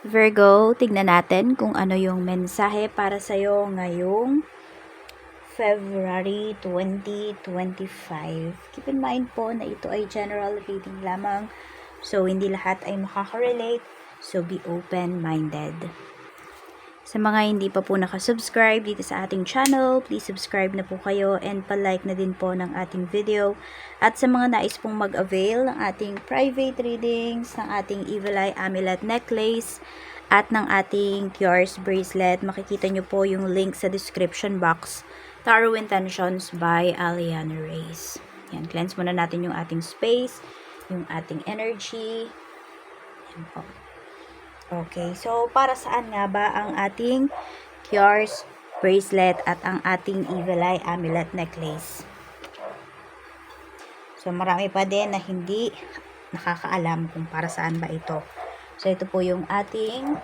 Virgo, tignan natin kung ano yung mensahe para sa'yo ngayong February 2025. Keep in mind po na ito ay general reading lamang. So, hindi lahat ay makaka-relate. So, be open-minded. Sa mga hindi pa po nakasubscribe dito sa ating channel, please subscribe na po kayo and palike na din po ng ating video. At sa mga nais pong mag-avail ng ating private readings, ng ating Evil Eye Amulet Necklace, at ng ating Cures Bracelet, makikita nyo po yung link sa description box. Tarot Intentions by Aliana Reyes. Yan, cleanse muna natin yung ating space, yung ating energy. Yan po. Okay, so para saan nga ba ang ating Cures bracelet at ang ating Evil Eye Amulet necklace? So marami pa din na hindi nakakaalam kung para saan ba ito. So ito po yung ating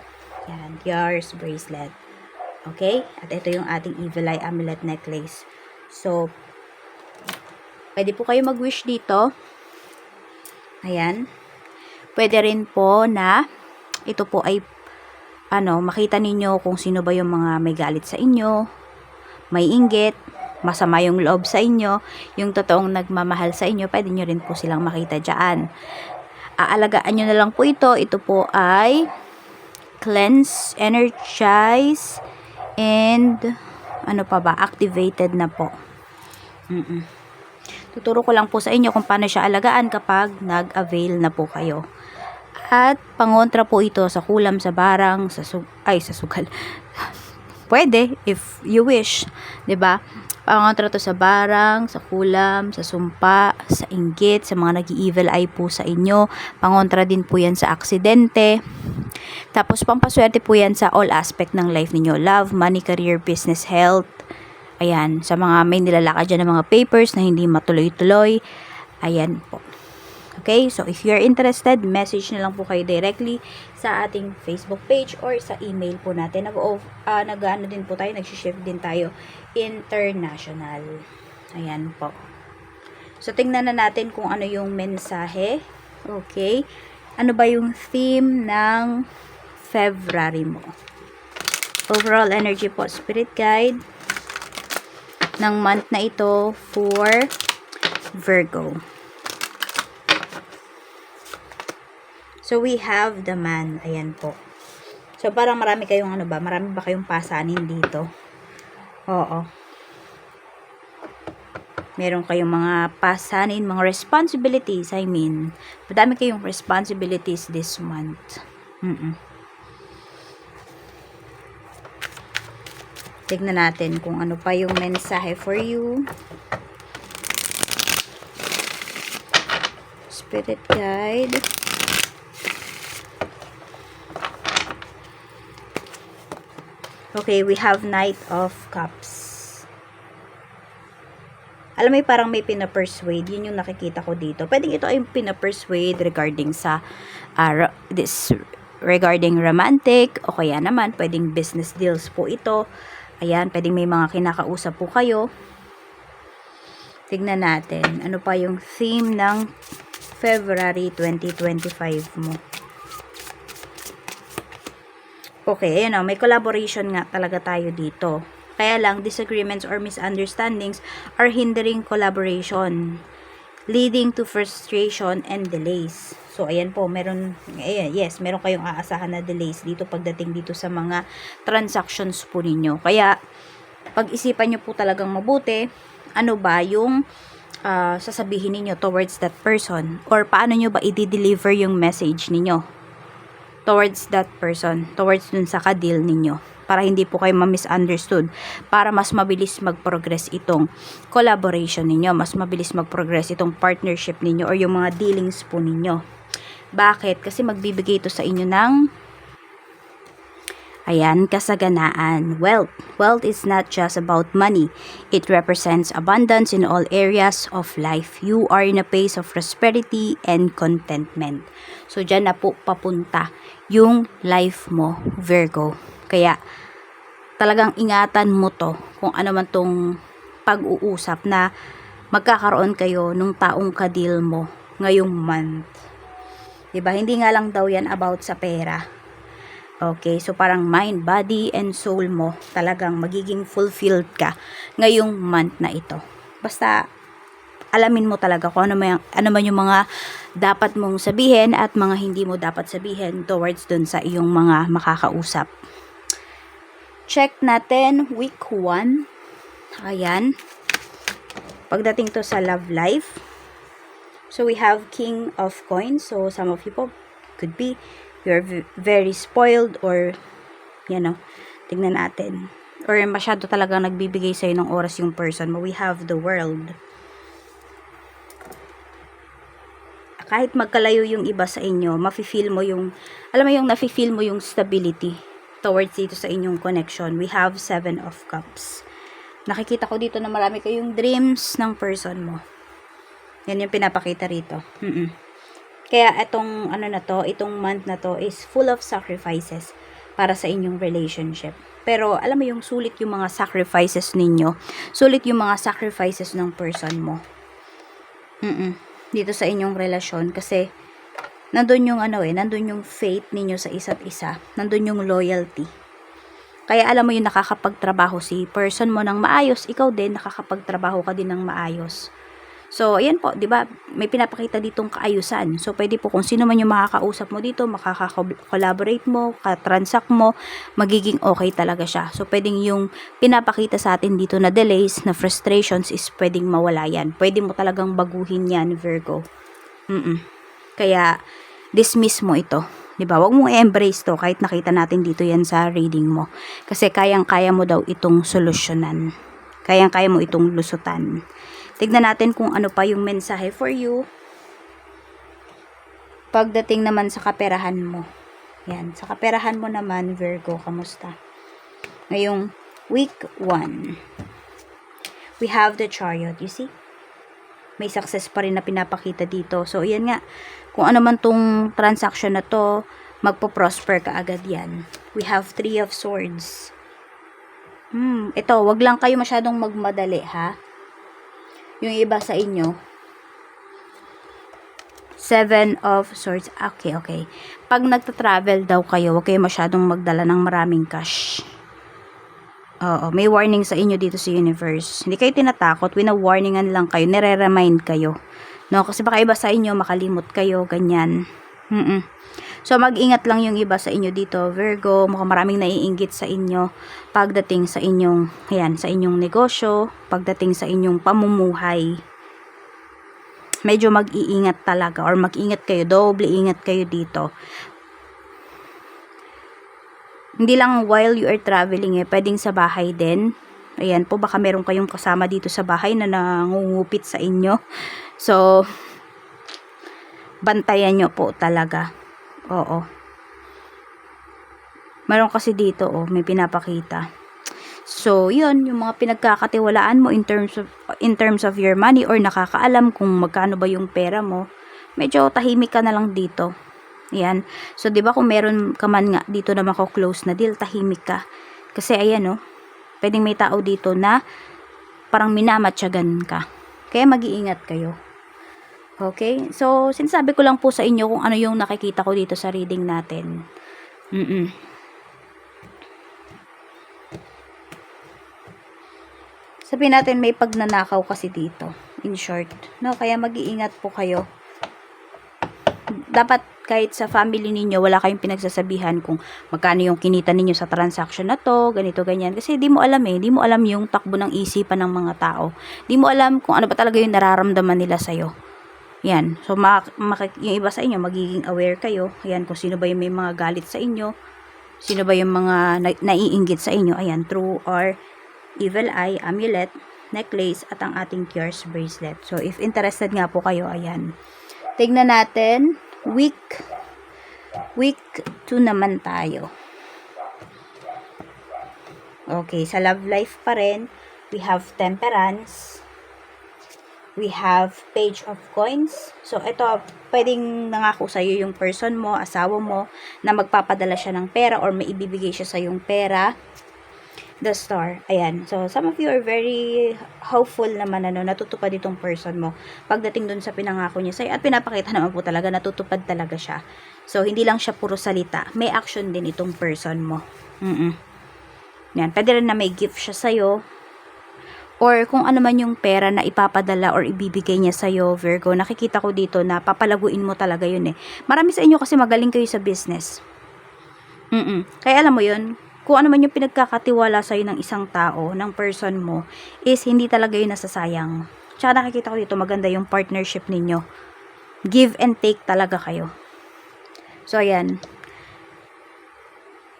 yan, Cures bracelet. Okay? At ito yung ating Evil Eye Amulet necklace. So pwede po kayo mag-wish dito. Ayan. Pwede rin po na ito po ay ano, makita ninyo kung sino ba yung mga may galit sa inyo, may inggit, masama yung loob sa inyo, yung totoong nagmamahal sa inyo, pwede nyo rin po silang makita dyan. Aalagaan nyo na lang po ito. Ito po ay cleanse, energize, and ano pa ba, activated na po. Mm-mm. Tuturo ko lang po sa inyo kung paano siya alagaan kapag nag-avail na po kayo. At pangontra po ito sa kulam, sa barang, sa su- ay sa sugal. Pwede if you wish, 'di ba? Pangontra to sa barang, sa kulam, sa sumpa, sa inggit, sa mga nag-evil eye po sa inyo. Pangontra din po 'yan sa aksidente. Tapos pampaswerte po 'yan sa all aspect ng life ninyo. Love, money, career, business, health. Ayan, sa mga may nilalakad dyan ng mga papers na hindi matuloy-tuloy. Ayan po. Okay, so if you're interested, message na lang po kayo directly sa ating Facebook page or sa email po natin. Nag, uh, nag din po tayo, nag-shift din tayo international. Ayan po. So tingnan na natin kung ano yung mensahe. Okay. Ano ba yung theme ng February mo? Overall energy po, spirit guide ng month na ito for Virgo. So, we have the man. Ayan po. So, parang marami kayong ano ba? Marami ba kayong pasanin dito? Oo. Meron kayong mga pasanin, mga responsibilities, I mean. Madami kayong responsibilities this month. Mm-mm. Tignan natin kung ano pa yung mensahe for you. Spirit guide. Okay, we have Knight of Cups. Alam mo, parang may pinapersuade. Yun yung nakikita ko dito. Pwedeng ito ay pinapersuade regarding sa uh, this regarding romantic o kaya naman pwedeng business deals po ito. Ayan, pwedeng may mga kinakausap po kayo. Tignan natin. Ano pa yung theme ng February 2025 mo? Okay, ayan o, may collaboration nga talaga tayo dito. Kaya lang, disagreements or misunderstandings are hindering collaboration, leading to frustration and delays. So, ayan po, meron, ayan, yes, meron kayong aasahan na delays dito pagdating dito sa mga transactions po ninyo. Kaya, pag-isipan nyo po talagang mabuti, ano ba yung uh, sasabihin ninyo towards that person or paano nyo ba i-deliver yung message ninyo towards that person, towards dun sa kadil ninyo para hindi po kayo ma-misunderstood para mas mabilis mag-progress itong collaboration ninyo, mas mabilis mag-progress itong partnership ninyo or yung mga dealings po ninyo. Bakit? Kasi magbibigay ito sa inyo ng Ayan, kasaganaan. Wealth. Wealth is not just about money. It represents abundance in all areas of life. You are in a place of prosperity and contentment. So, dyan na po papunta yung life mo, Virgo. Kaya, talagang ingatan mo to kung ano man tong pag-uusap na magkakaroon kayo nung taong kadil mo ngayong month. 'Di ba? Hindi nga lang daw 'yan about sa pera Okay, so parang mind, body, and soul mo talagang magiging fulfilled ka ngayong month na ito. Basta alamin mo talaga kung ano man, ano man yung mga dapat mong sabihin at mga hindi mo dapat sabihin towards dun sa iyong mga makakausap. Check natin week 1. Ayan. Pagdating to sa love life. So we have King of Coins. So some of po could be you're very spoiled or you know, tingnan natin. Or masyado talagang nagbibigay sa'yo ng oras yung person mo. We have the world. Kahit magkalayo yung iba sa inyo, mafe-feel mo yung, alam mo yung nafe-feel mo yung stability towards dito sa inyong connection. We have seven of cups. Nakikita ko dito na marami kayong dreams ng person mo. Yan yung pinapakita rito. Mm-mm. Kaya itong ano na to, itong month na to is full of sacrifices para sa inyong relationship. Pero alam mo yung sulit yung mga sacrifices ninyo. Sulit yung mga sacrifices ng person mo. Mm-mm dito sa inyong relasyon kasi nandun yung ano eh, nandun yung faith ninyo sa isa't isa, nandun yung loyalty. Kaya alam mo yung nakakapagtrabaho si person mo ng maayos, ikaw din nakakapagtrabaho ka din ng maayos. So, ayan po, 'di ba? May pinapakita ditong kaayusan. So, pwede po kung sino man yung makakausap mo dito, makaka-collaborate mo, ka-transact mo, magiging okay talaga siya. So, pwedeng yung pinapakita sa atin dito na delays, na frustrations is pwedeng mawala yan. Pwede mo talagang baguhin yan, Virgo. Mm-mm. Kaya, dismiss mo ito. 'di ba? Huwag mong i-embrace 'to kahit nakita natin dito 'yan sa reading mo. Kasi kayang-kaya mo daw itong solusyonan. Kayang-kaya mo itong lusutan. Tignan natin kung ano pa yung mensahe for you. Pagdating naman sa kaperahan mo. Yan, sa kaperahan mo naman, Virgo, kamusta? Ngayong week 1. We have the chariot, you see? May success pa rin na pinapakita dito. So, yan nga. Kung ano man tong transaction na to, magpo-prosper ka agad yan. We have three of swords. Hmm, ito, wag lang kayo masyadong magmadali, ha? Yung iba sa inyo, Seven of Swords. Okay, okay. Pag nagta-travel daw kayo, huwag kayo masyadong magdala ng maraming cash. Oo, may warning sa inyo dito sa universe. Hindi kayo tinatakot, wina-warningan lang kayo, nire-remind kayo. No, kasi baka iba sa inyo, makalimot kayo, ganyan. Mm-mm. So, mag-ingat lang yung iba sa inyo dito, Virgo. Mukhang maraming naiinggit sa inyo pagdating sa inyong, ayan, sa inyong negosyo, pagdating sa inyong pamumuhay. Medyo mag-iingat talaga or mag-ingat kayo, doble ingat kayo dito. Hindi lang while you are traveling eh, pwedeng sa bahay din. Ayan po, baka meron kayong kasama dito sa bahay na nangungupit sa inyo. So, bantayan nyo po talaga. Oo. Meron kasi dito, oh, may pinapakita. So, yun, yung mga pinagkakatiwalaan mo in terms of, in terms of your money or nakakaalam kung magkano ba yung pera mo, medyo tahimik ka na lang dito. Yan. So, di ba kung meron ka man nga dito na mako-close na deal, tahimik ka. Kasi, ayan, oh, pwedeng may tao dito na parang minamatsyagan ka. Kaya mag-iingat kayo. Okay? So, sinasabi ko lang po sa inyo kung ano yung nakikita ko dito sa reading natin. Mm-mm. Sabihin natin may pagnanakaw kasi dito. In short. No? Kaya mag-iingat po kayo. Dapat kahit sa family ninyo, wala kayong pinagsasabihan kung magkano yung kinita ninyo sa transaction na to, ganito, ganyan. Kasi di mo alam eh, di mo alam yung takbo ng isipan ng mga tao. Di mo alam kung ano ba talaga yung nararamdaman nila sa'yo. Yan. So, mak- yung iba sa inyo, magiging aware kayo. Yan, kung sino ba yung may mga galit sa inyo. Sino ba yung mga na- naiinggit sa inyo. Ayan, true or evil eye, amulet, necklace, at ang ating cures bracelet. So, if interested nga po kayo, ayan. Tignan natin. Week week 2 naman tayo. Okay, sa love life pa rin, we have temperance, we have page of coins. So, ito, pwedeng nangako sa'yo yung person mo, asawa mo, na magpapadala siya ng pera or may ibibigay siya sa yung pera. The star. Ayan. So, some of you are very hopeful naman, ano, natutupad itong person mo. Pagdating dun sa pinangako niya sa'yo, at pinapakita naman po talaga, natutupad talaga siya. So, hindi lang siya puro salita. May action din itong person mo. Mm-mm. Yan. Pwede rin na may gift siya sa'yo. Or kung ano man yung pera na ipapadala or ibibigay niya sa'yo, Virgo, nakikita ko dito na papalaguin mo talaga yun eh. Marami sa inyo kasi magaling kayo sa business. Mm Kaya alam mo yun, kung ano man yung pinagkakatiwala sa'yo ng isang tao, ng person mo, is hindi talaga yun nasasayang. Tsaka nakikita ko dito maganda yung partnership ninyo. Give and take talaga kayo. So, ayan.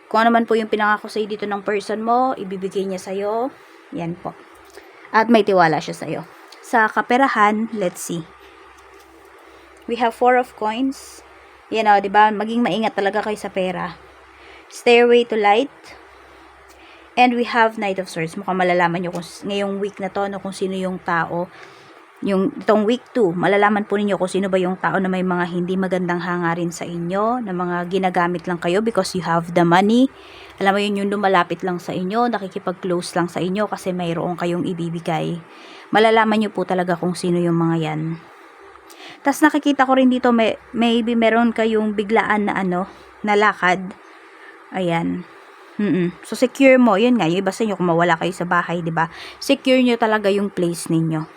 Kung ano man po yung pinangako sa'yo dito ng person mo, ibibigay niya sa'yo. Yan po. At may tiwala siya sa'yo. Sa kaperahan, let's see. We have four of coins. Yan o, di ba? Maging maingat talaga kayo sa pera. Stairway to light. And we have Knight of Swords. Mukhang malalaman nyo kung ngayong week na to, no, kung sino yung tao. Yung itong week 2, malalaman po ninyo kung sino ba yung tao na may mga hindi magandang hangarin sa inyo, na mga ginagamit lang kayo because you have the money. Alam mo yun, yung lumalapit lang sa inyo, nakikipag-close lang sa inyo kasi mayroon kayong ibibigay. Malalaman nyo po talaga kung sino yung mga yan. Tapos nakikita ko rin dito, may, maybe meron kayong biglaan na ano, na lakad. Ayan. Mm So, secure mo. Yun nga, yung iba sa inyo, kung mawala kayo sa bahay, di ba Secure nyo talaga yung place ninyo.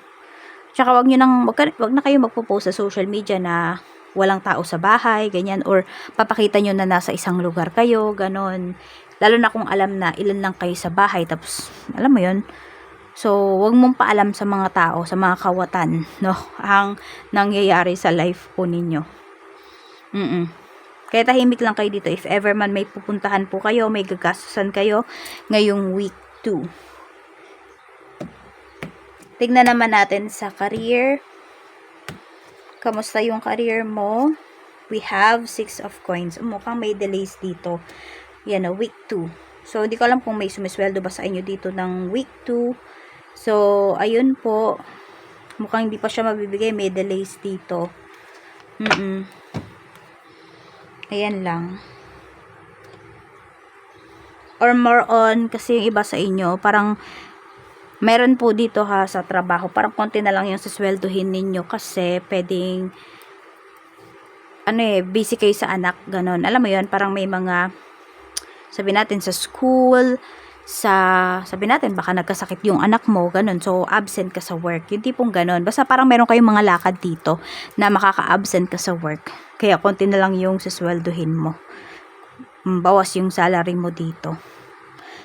Tsaka, wag nyo nang, wag, wag na kayo magpo-post sa social media na walang tao sa bahay, ganyan, or papakita nyo na nasa isang lugar kayo, ganon. Lalo na kung alam na ilan lang kayo sa bahay, tapos, alam mo yun, So, wag mong paalam sa mga tao, sa mga kawatan, no, ang nangyayari sa life po ninyo. Mm Kaya tahimik lang kayo dito. If ever man may pupuntahan po kayo, may gagastusan kayo ngayong week 2. Tignan naman natin sa career. Kamusta yung career mo? We have 6 of coins. Mukhang may delays dito. Yan o, week 2. So, hindi ko alam kung may sumisweldo ba sa inyo dito ng week 2. So, ayun po. Mukhang hindi pa siya mabibigay. May delays dito. Mm-mm. Ayan lang. Or more on, kasi yung iba sa inyo, parang meron po dito ha sa trabaho, parang konti na lang yung sasweldohin ninyo kasi pwedeng ano eh, busy kayo sa anak, ganon. Alam mo yon parang may mga sabi natin sa school, sa, sabi natin, baka nagkasakit yung anak mo, ganun. So, absent ka sa work. Yung tipong ganun. Basta parang meron kayong mga lakad dito na makaka-absent ka sa work. Kaya, konti na lang yung sasweldohin mo. Mm, Bawas yung salary mo dito.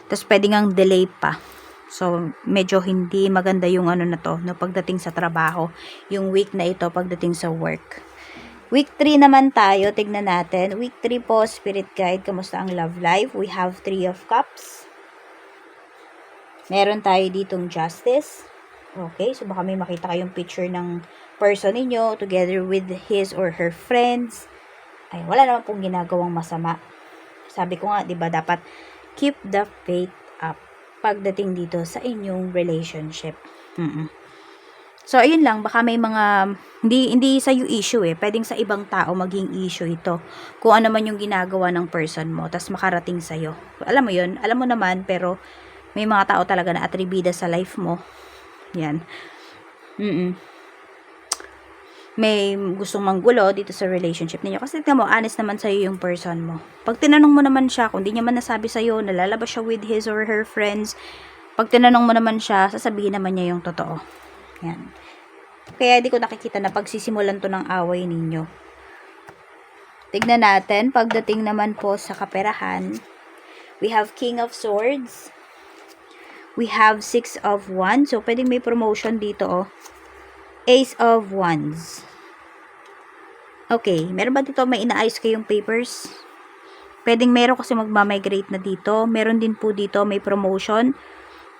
Tapos, pwede ngang delay pa. So, medyo hindi maganda yung ano na to, no, pagdating sa trabaho. Yung week na ito, pagdating sa work. Week 3 naman tayo, tignan natin. Week 3 po, Spirit Guide, kamusta ang love life? We have 3 of Cups. Meron tayo ditong Justice. Okay, so baka may makita kayong picture ng person ninyo together with his or her friends. Ay, wala naman pong ginagawang masama. Sabi ko nga, 'di ba, dapat keep the faith up pagdating dito sa inyong relationship. Mm So, ayun lang, baka may mga, hindi, hindi sa you issue eh, pwedeng sa ibang tao maging issue ito. Kung ano man yung ginagawa ng person mo, tas makarating sa'yo. Alam mo yun, alam mo naman, pero may mga tao talaga na atribida sa life mo. Yan. Mm May gustong manggulo dito sa relationship ninyo. Kasi tignan mo, honest naman sa'yo yung person mo. Pag tinanong mo naman siya, kung di niya man nasabi sa'yo, nalalabas siya with his or her friends, pag tinanong mo naman siya, sasabihin naman niya yung totoo. Yan. Kaya di ko nakikita na pagsisimulan to ng away ninyo. Tignan natin, pagdating naman po sa kaperahan, we have King of Swords, we have Six of Wands, so pwedeng may promotion dito oh. Ace of Wands. Okay, meron ba dito may inaayos kayong papers? Pwedeng meron kasi magmamigrate na dito. Meron din po dito may promotion.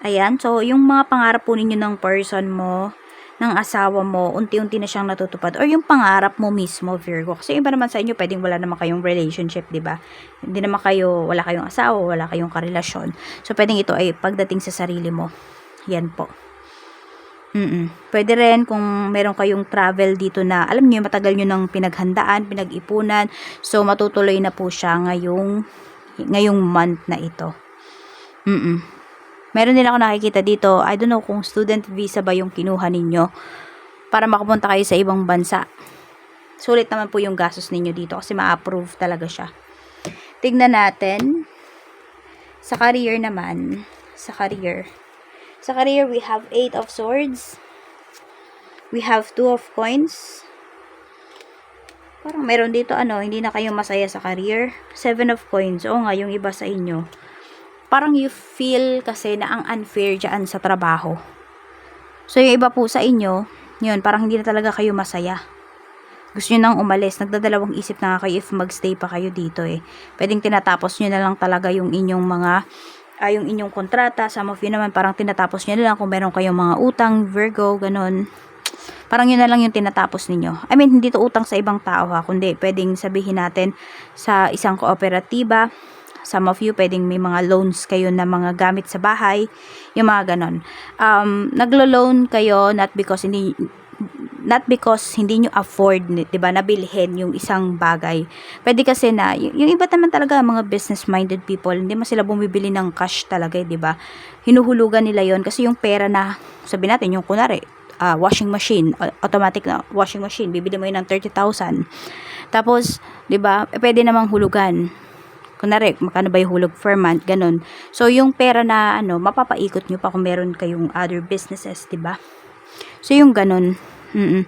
Ayan, so yung mga pangarap po ninyo ng person mo, ng asawa mo, unti-unti na siyang natutupad. Or yung pangarap mo mismo, Virgo. Kasi iba naman sa inyo, pwedeng wala naman kayong relationship, di ba? Hindi naman kayo, wala kayong asawa, wala kayong karelasyon. So, pwedeng ito ay pagdating sa sarili mo. Yan po. Mm Pwede rin kung meron kayong travel dito na, alam niyo matagal niyo nang pinaghandaan, pinag-ipunan. So, matutuloy na po siya ngayong, ngayong month na ito. Mm Meron din ako nakikita dito, I don't know kung student visa ba yung kinuha ninyo para makapunta kayo sa ibang bansa. sulit naman po yung gastos ninyo dito kasi ma-approve talaga siya. Tignan natin. Sa career naman, sa career. Sa career, we have 8 of swords. We have 2 of coins. Parang meron dito ano, hindi na kayo masaya sa career. 7 of coins. Oo nga, yung iba sa inyo. Parang you feel kasi na ang unfair dyan sa trabaho. So, yung iba po sa inyo, yun, parang hindi na talaga kayo masaya. Gusto nyo nang umalis. Nagdadalawang isip na kayo if magstay pa kayo dito eh. Pwedeng tinatapos nyo na lang talaga yung inyong mga ah, yung inyong kontrata. Some of you naman parang tinatapos nyo na lang kung meron kayong mga utang, Virgo, ganun. Parang yun na lang yung tinatapos ninyo. I mean, hindi to utang sa ibang tao ha, kundi pwedeng sabihin natin sa isang kooperatiba. Some of you, pwedeng may mga loans kayo na mga gamit sa bahay. Yung mga ganon. Um, naglo-loan kayo not because hindi not because hindi nyo afford, 'di ba, nabilhin yung isang bagay. Pwede kasi na y- yung iba naman talaga mga business-minded people, hindi man sila bumibili ng cash talaga, 'di ba? Hinuhulugan nila 'yon kasi yung pera na sabi natin yung kunari ah, washing machine, au- automatic na washing machine, bibili mo yun ng 30,000. Tapos, 'di ba, eh, pwede namang hulugan. Kunwari, magkano ba yung hulog per month, ganun. So, yung pera na, ano, mapapaikot nyo pa kung meron kayong other businesses, 'di ba? So, yung ganun. Mm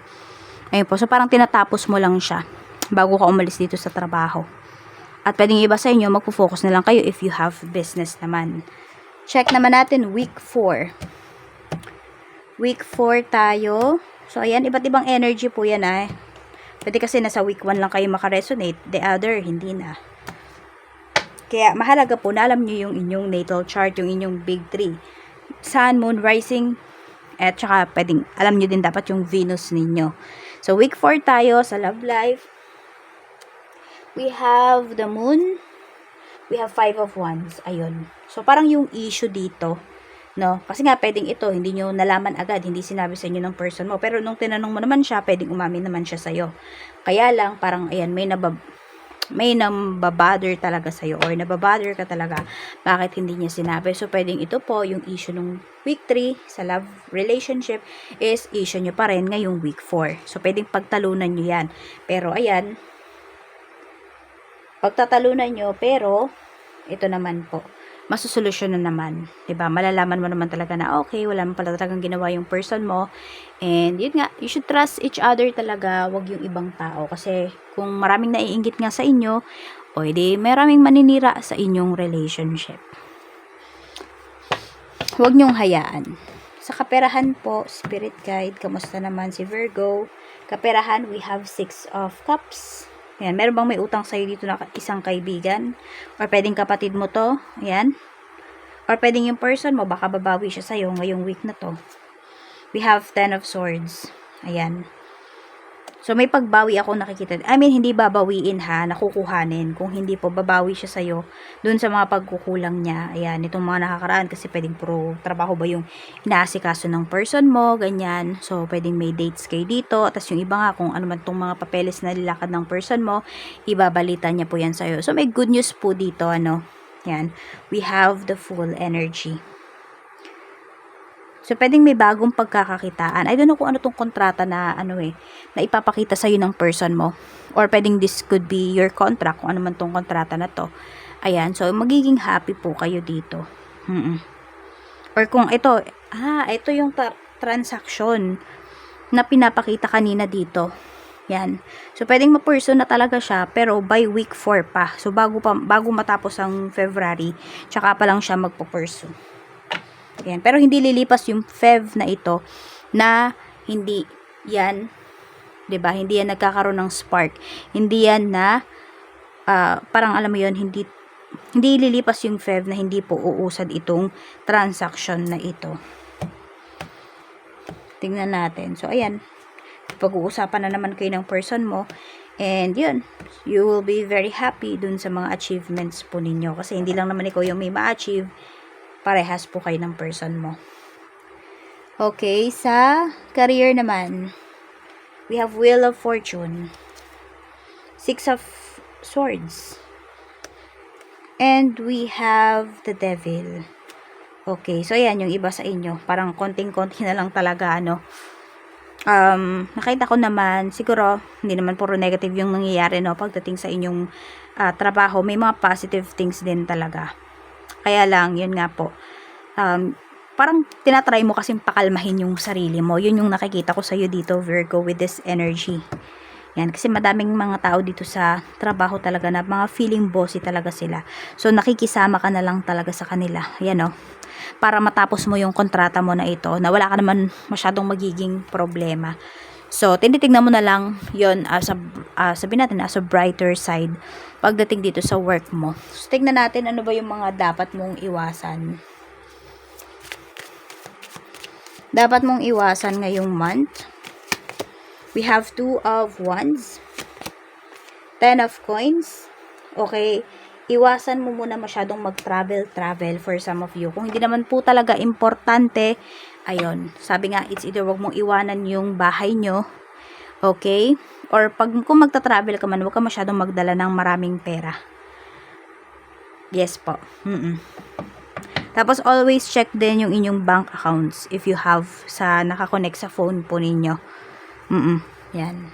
Ayun po. So, parang tinatapos mo lang siya bago ka umalis dito sa trabaho. At pwedeng iba sa inyo, magpo-focus na lang kayo if you have business naman. Check naman natin week 4. Week 4 tayo. So, ayan, iba't ibang energy po yan ah. Pwede kasi nasa week 1 lang kayo makaresonate. The other, hindi na. Kaya, mahalaga po na alam nyo yung inyong natal chart, yung inyong big 3. Sun, Moon, Rising, at saka pwedeng, alam nyo din dapat yung Venus ninyo. So, week 4 tayo sa love life. We have the moon. We have five of wands. Ayun. So, parang yung issue dito, no? Kasi nga, pwedeng ito, hindi nyo nalaman agad, hindi sinabi sa inyo ng person mo. Pero nung tinanong mo naman siya, pwedeng umamin naman siya sa'yo. Kaya lang, parang, ayan, may nabab may nambabother talaga sa'yo or nababother ka talaga bakit hindi niya sinabi. So, pwedeng ito po, yung issue nung week 3 sa love relationship is issue nyo pa rin ngayong week 4. So, pwedeng pagtalunan nyo yan. Pero, ayan, pagtatalunan nyo, pero, ito naman po, masusolusyonan naman. 'di ba Malalaman mo naman talaga na, okay, wala naman pala talagang ginawa yung person mo. And, yun nga, you should trust each other talaga, wag yung ibang tao. Kasi, kung maraming naiingit nga sa inyo, o edi, maraming maninira sa inyong relationship. Huwag niyong hayaan. Sa kaperahan po, spirit guide, kamusta naman si Virgo? Kaperahan, we have six of cups. Ayan, meron bang may utang sa'yo dito na isang kaibigan? Or pwedeng kapatid mo to? Ayan. Or pwedeng yung person mo, baka babawi siya sa'yo ngayong week na to. We have ten of swords. Ayan. So, may pagbawi ako nakikita. I mean, hindi babawiin ha, nakukuhanin. Kung hindi po, babawi siya sa'yo dun sa mga pagkukulang niya. Ayan, itong mga nakakaraan kasi pwedeng pro trabaho ba yung inaasikaso ng person mo, ganyan. So, pwedeng may dates kayo dito. Tapos yung iba nga, kung ano man itong mga papeles na nilakad ng person mo, ibabalita niya po yan sa'yo. So, may good news po dito, ano. Yan. We have the full energy. So, pwedeng may bagong pagkakakitaan. I don't know kung ano tong kontrata na, ano eh, na ipapakita sa'yo ng person mo. Or pwedeng this could be your contract, kung ano man tong kontrata na to. Ayan, so, magiging happy po kayo dito. Mm Or kung ito, ah, ito yung tra- transaction na pinapakita kanina dito. Yan. So, pwedeng ma-person na talaga siya, pero by week 4 pa. So, bago, pa, bago matapos ang February, tsaka pa lang siya magpo-pursue. Yan. Pero hindi lilipas yung Fev na ito na hindi yan, 'di ba? Hindi yan nagkakaroon ng spark. Hindi yan na ah, parang alam mo 'yon, hindi hindi lilipas yung Fev na hindi po uusad itong transaction na ito. Tingnan natin. So ayan, pag-uusapan na naman kayo ng person mo and yun, you will be very happy dun sa mga achievements po ninyo kasi hindi lang naman ikaw yung may ma-achieve parehas po kayo ng person mo. Okay, sa career naman, we have Wheel of Fortune, Six of Swords, and we have the Devil. Okay, so yan yung iba sa inyo. Parang konting-konti na lang talaga, ano. um, nakita ko naman, siguro, hindi naman puro negative yung nangyayari, no, pagdating sa inyong ah, trabaho, may mga positive things din talaga. Kaya lang, yun nga po, um, parang tinatry mo kasing pakalmahin yung sarili mo. Yun yung nakikita ko sa'yo dito, Virgo, with this energy. Yan, kasi madaming mga tao dito sa trabaho talaga na mga feeling bossy talaga sila. So, nakikisama ka na lang talaga sa kanila. Yan, oh para matapos mo yung kontrata mo na ito na wala ka naman masyadong magiging problema. So, tinitignan mo na lang yon as a, uh, sabihin natin, as a brighter side pagdating dito sa work mo. So, tignan natin ano ba yung mga dapat mong iwasan. Dapat mong iwasan ngayong month. We have two of wands. Ten of coins. Okay iwasan mo muna masyadong mag-travel, travel for some of you. Kung hindi naman po talaga importante, ayun, sabi nga, it's either wag mong iwanan yung bahay nyo, okay? Or pag kung magta-travel ka man, wag ka masyadong magdala ng maraming pera. Yes po. Mm-mm. Tapos, always check din yung inyong bank accounts if you have sa nakakonect sa phone po ninyo. Mm-mm. Yan.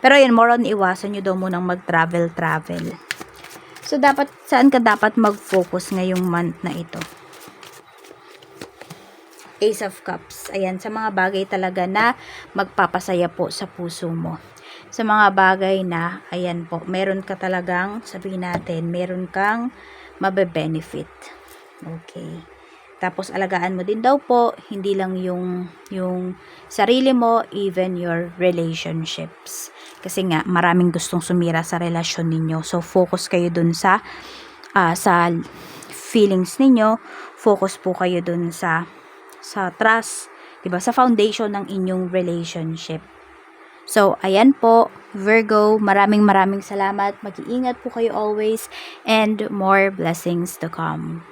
Pero yun, more on iwasan nyo daw munang mag-travel-travel. So, dapat, saan ka dapat mag-focus ngayong month na ito? Ace of Cups. Ayan, sa mga bagay talaga na magpapasaya po sa puso mo. Sa mga bagay na, ayan po, meron ka talagang, sabihin natin, meron kang mabe-benefit. Okay. Tapos alagaan mo din daw po hindi lang yung yung sarili mo, even your relationships. Kasi nga maraming gustong sumira sa relasyon ninyo. So focus kayo dun sa uh, sa feelings ninyo, focus po kayo dun sa sa trust, 'di ba? Sa foundation ng inyong relationship. So, ayan po, Virgo, maraming maraming salamat. Mag-iingat po kayo always and more blessings to come.